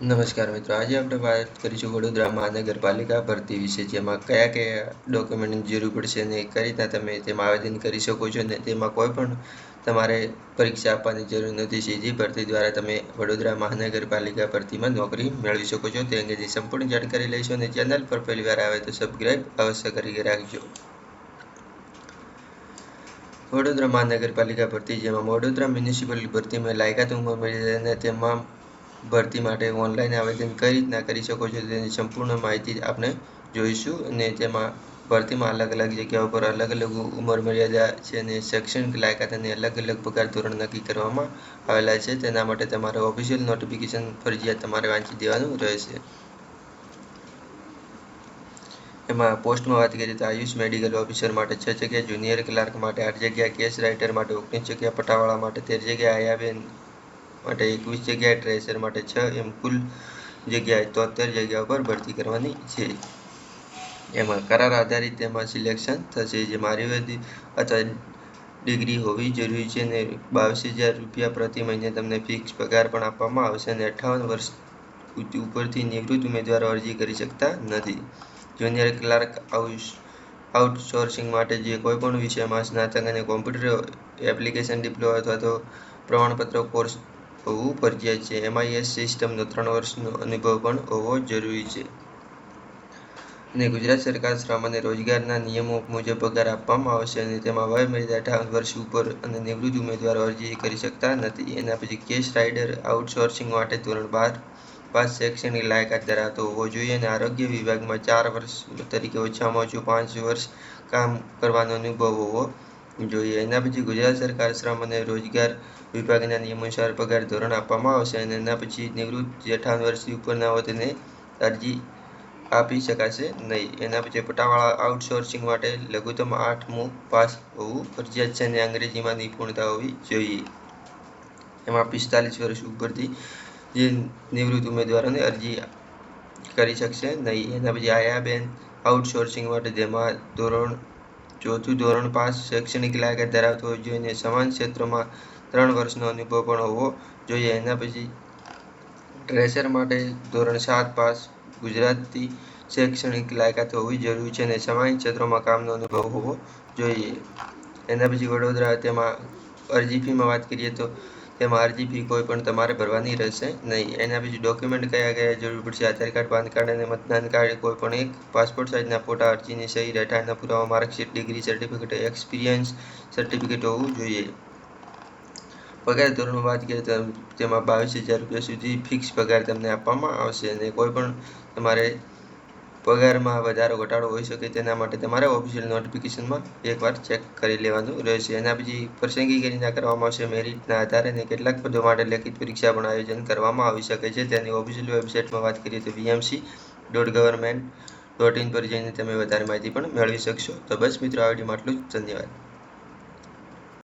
નમસ્કાર મિત્રો. આજે આપણે વાત કરીશું વડોદરા મહાનગરપાલિકા ભરતી વિશે, જેમાં કયા કયા ડોક્યુમેન્ટની જરૂર પડશે અને કઈ રીતના તમે તેમાં આવેદન કરી શકો છો અને તેમાં કોઈ પણ તમારે પરીક્ષા આપવાની જરૂર નથી સીધી ભરતી દ્વારા તમે વડોદરા મહાનગરપાલિકા ભરતીમાં નોકરી મેળવી શકો છો. તે અંગેની સંપૂર્ણ જાણકારી લઈશું અને ચેનલ પર પહેલી વાર આવે તો સબસ્ક્રાઈબ અવશ્ય કરી રાખજો. વડોદરા મહાનગરપાલિકા ભરતી, જેમાં વડોદરા મ્યુનિસિપલ ભરતીમાં લાયકાત ઉંમર મળી અને તેમાં ભરતી માટે ઓનલાઈન આવેદન કઈ રીતના કરી શકો છો તેની સંપૂર્ણ માહિતી આપણે જોઈશું અને તેમાં ભરતીમાં અલગ અલગ જગ્યાઓ પર અલગ અલગ ઉંમર મર્યાદા છે અને શૈક્ષણિક લાયકાત અને અલગ અલગ પગાર ધોરણ નક્કી કરવામાં આવેલા છે. તેના માટે તમારે ઓફિશિયલ નોટિફિકેશન ફરજિયાત તમારે વાંચી દેવાનું રહેશે. એમાં પોસ્ટમાં વાત કરીએ તો આયુષ મેડિકલ ઓફિસર માટે છ જગ્યા, જુનિયર ક્લાર્ક માટે આઠ જગ્યા, કેસ રાઇટર માટે ઓગણીસ જગ્યા, પટાવાળા માટે તેર જગ્યા, આયાબેન માટે એકવીસ જગ્યાએ ટ્રેસર માટે છ એમ કુલ જગ્યાએ તોતેર જગ્યા પર ભરતી કરવાની છે. એમાં કરાર આધારિત તેમાં સિલેક્શન થશે. જે આયુર્વેદિક અથવા ડિગ્રી હોવી જરૂરી છે અને બાવીસ હજાર રૂપિયા પ્રતિ મહિને તમને ફિક્સ પગાર પણ આપવામાં આવશે અને અઠ્ઠાવન વર્ષ ઉપરથી નિવૃત્ત ઉમેદવારો અરજી કરી શકતા નથી. જુનિયર ક્લાર્ક આઉટ આઉટસોર્સિંગ માટે જે કોઈપણ વિષયમાં સ્નાતક અને કોમ્પ્યુટર એપ્લિકેશન ડિપ્લોમા અથવા તો પ્રમાણપત્ર કોર્સ હોવું ફરજિયાત છે. એમઆઈએસ સિસ્ટમનો ત્રણ વર્ષનો અનુભવ પણ હોવો જરૂરી છે. અને ગુજરાત સરકાર શ્રમ અને રોજગારના નિયમો મુજબ પગાર આપવામાં આવશે અને તેમાં વય મર્યાદા અઠાવન વર્ષ ઉપર અને નિવૃત્ત ઉમેદવારો અરજી કરી શકતા નથી. એના પછી કેશ રાઇડર આઉટસોર્સિંગ માટે ધોરણ બાર પાસ શૈક્ષણિક લાયકાત ધરાવતો હોવો જોઈએ અને આરોગ્ય વિભાગમાં ચાર વર્ષ તરીકે ઓછામાં ઓછું પાંચ વર્ષ કામ કરવાનો અનુભવ હોવો જોઈએ. એના પછી ગુજરાત સરકાર શ્રમ અને રોજગાર વિભાગના નિયમાનુસાર પગાર ધોરણ આપવામાં આવશે અને એના પછી નિવૃત્ત જેઠાણ વર્ષથી ઉપરના હોય તેને અરજી આપી શકાશે નહીં. એના પછી પટાવાળા આઉટસોર્સિંગ માટે લઘુત્તમ આઠમું પાસ હોવું ફરજિયાત છે અને અંગ્રેજીમાં નિપુણતા હોવી જોઈએ. એમાં પિસ્તાલીસ વર્ષ ઉપરથી જે નિવૃત્ત ઉમેદવારોને અરજી કરી શકશે નહીં. એના પછી આયાબેન આઉટસોર્સિંગ માટે જેમાં ધોરણ ચોથું ધોરણ પાસ શૈક્ષણિક લાયકાત ધરાવતો હોવો જોઈએ અને સમાન ક્ષેત્રોમાં ત્રણ વર્ષનો અનુભવ પણ હોવો જોઈએ. એના પછી ટ્રેસર માટે ધોરણ સાત પાસ ગુજરાતી શૈક્ષણિક લાયકાત હોવી જરૂરી છે અને સમાન ક્ષેત્રોમાં કામનો અનુભવ હોવો જોઈએ. એના પછી વડોદરા તેમાં અરજી ફીમાં વાત કરીએ તો તેમાં અરજી ફી કોઈ પણ તમારે ભરવાની રહેશે, નહીં. એના પછી ડોક્યુમેન્ટ કયા કયા જરૂર પડશે, આધાર કાર્ડ, પાન કાર્ડ અને મતદાન કાર્ડ, કોઈ પણ એક. પાસપોર્ટ સાઇઝના ફોટા અરજીની સહી રહેઠાણના પુરાવા marksheet degree certificate experience certificate હોવું જોઈએ. પગાર ધોરણ વાત કરીએ તો તેમાં બાવીસ હજાર રૂપિયા સુધી ફિક્સ પગાર તમને આપવામાં આવશે અને કોઈ પણ તમારે પગારમાં વધારો, ઘટાડો હોઈ શકે તેના માટે તમારે ઓફિશિયલ નોટિફિકેશનમાં એકવાર ચેક કરી લેવાનું રહેશે. એના પછી પસંદગીકરીના કરવામાં આવશે મેરિટના આધારે અને કેટલાક પદો માટે લેખિત પરીક્ષા પણ આયોજન કરવામાં આવી શકે છે. તેની ઓફિશિયલ વેબસાઇટમાં વાત કરીએ તો VMC dot government dot in પર જઈને તમે વધારે માહિતી પણ મેળવી શકશો. તો બસ મિત્રો, આ આટલું જ. ધન્યવાદ.